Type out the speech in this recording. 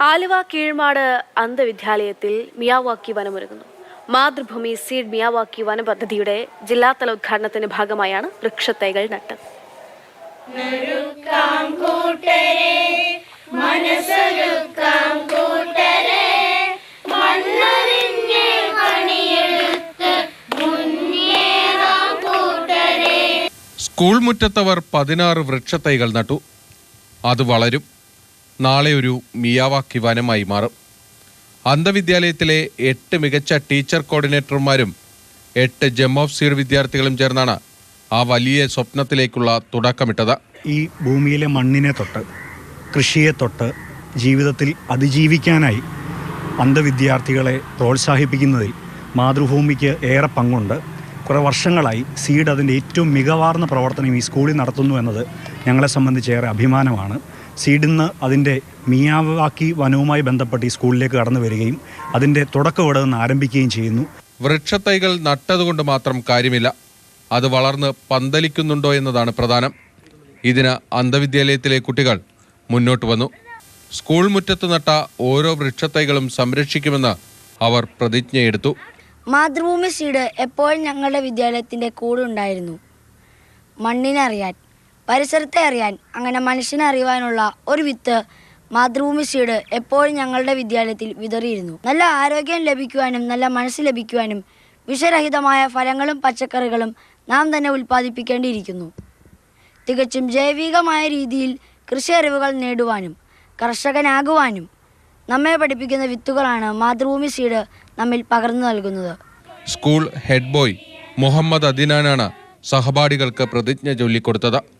ആലുവ കീഴ്മാട് അന്ധവിദ്യാലയത്തിൽ മിയാവാക്കി വനമൊരുങ്ങുന്നു. Mathrubhumi seed Miyawaki വന പദ്ധതിയുടെ ജില്ലാതല ഉദ്ഘാടനത്തിന്റെ ഭാഗമായാണ് വൃക്ഷത്തൈകൾ നട്ടത് സ്കൂൾ മുറ്റത്തവർ പതിനാറ് വൃക്ഷത്തൈകൾ നട്ടു. അത് വളരും. നാളെ ഒരു മിയാവാക്കി വനമായി മാറും. അന്ധവിദ്യാലയത്തിലെ എട്ട് മികച്ച ടീച്ചർ കോർഡിനേറ്റർമാരും എട്ട് ജെം ഓഫ് സീഡ് വിദ്യാർത്ഥികളും ചേർന്നാണ് ആ വലിയ സ്വപ്നത്തിലേക്കുള്ള തുടക്കമിട്ടത്. ഈ ഭൂമിയിലെ മണ്ണിനെ തൊട്ട് കൃഷിയെ തൊട്ട് ജീവിതത്തിൽ അതിജീവിക്കാനായി അന്ധവിദ്യാർത്ഥികളെ പ്രോത്സാഹിപ്പിക്കുന്നതിൽ മാതൃഭൂമിക്ക് ഏറെ പങ്കുണ്ട്. കുറേ വർഷങ്ങളായി സീഡ് അതിന്റെ ഏറ്റവും മികവാർന്ന പ്രവർത്തനം ഈ സ്കൂളിൽ നടത്തുന്നു എന്നത് ഞങ്ങളെ സംബന്ധിച്ച് ഏറെ അഭിമാനമാണ്. സീഡ് ഇന്ന് അതിന്റെ മിയാവാക്കി വനവുമായി ബന്ധപ്പെട്ട് ഈ സ്കൂളിലേക്ക് കടന്നു വരികയും അതിന്റെ തുടക്കം ഇവിടെ നിന്ന് ആരംഭിക്കുകയും ചെയ്യുന്നു. വൃക്ഷത്തൈകൾ നട്ടതുകൊണ്ട് മാത്രം കാര്യമില്ല. അത് വളർന്ന് പന്തലിക്കുന്നുണ്ടോ എന്നതാണ് പ്രധാനം. ഇതിന് അന്ധവിദ്യാലയത്തിലെ കുട്ടികൾ മുന്നോട്ട് വന്നു. സ്കൂൾ മുറ്റത്ത് നട്ട ഓരോ വൃക്ഷത്തൈകളും സംരക്ഷിക്കുമെന്ന് അവർ പ്രതിജ്ഞയെടുത്തു. മാതൃഭൂമി സീഡ് എപ്പോഴും ഞങ്ങളുടെ വിദ്യാലയത്തിന്റെ കൂടെ ഉണ്ടായിരുന്നു. മണ്ണിനെ അറിയാൻ പരിസരത്തെ അറിയാൻ അങ്ങനെ മനുഷ്യനെ അറിയുവാനുള്ള ഒരു വിത്ത് മാതൃഭൂമി സീഡ് എപ്പോഴും ഞങ്ങളുടെ വിദ്യാലയത്തിൽ വിതറിയിരുന്നു. നല്ല ആരോഗ്യം ലഭിക്കുവാനും നല്ല മനസ്സ് ലഭിക്കുവാനും വിഷരഹിതമായ ഫലങ്ങളും പച്ചക്കറികളും നാം തന്നെ ഉൽപ്പാദിപ്പിക്കേണ്ടിയിരിക്കുന്നു. തികച്ചും ജൈവികമായ രീതിയിൽ കൃഷി അറിവുകൾ നേടുവാനും കർഷകനാകുവാനും നമ്മെ പഠിപ്പിക്കുന്ന വിത്തുകളാണ് മാതൃഭൂമി സീഡ് നമ്മിൽ പകർന്നു നൽകുന്നത്. സ്കൂൾ ഹെഡ് ബോയ് മുഹമ്മദ് അദിനാനാണ് സഹപാഠികൾക്ക് പ്രതിജ്ഞ ചൊല്ലിക്കൊടുത്തത്.